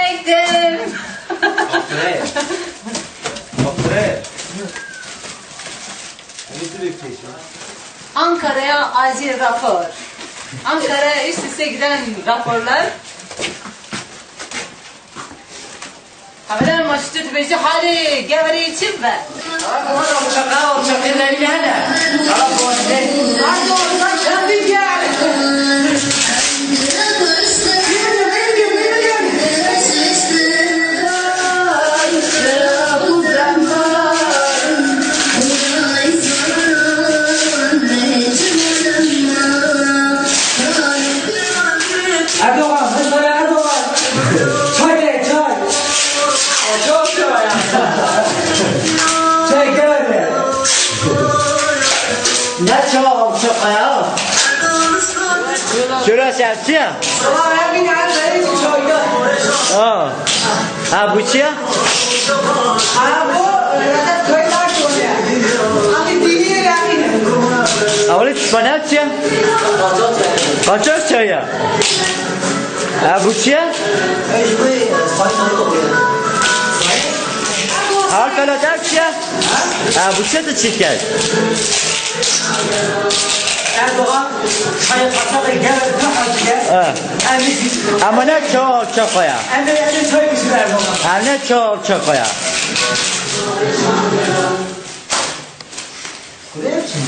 Çektim. Ankara'ya acil rapor. Ankara'ya üst üste giden raporlar. Haberler maçı tütübeci hadi gevre için ver. Abi bana uçağa uçak dinleyin hele. Erdoğan, hızlı Erdoğan. Çay de çay. Çok sever ya. Çay geldi. Ne çok çok ya. Şurası hepsi ya. Ama her gün her şey çayda. Aa. Ha bu çiğ? Ha bu zaten köyler soruyor. Bana çiğ? Kaçak çay ya. Ha bu çiğ de çiğ Erdoğan çayı kasada gel ne gel. Ha. Emri Ama ne çok çok ya. çay Erdoğan. Ha ne çok çok ya. Mısın?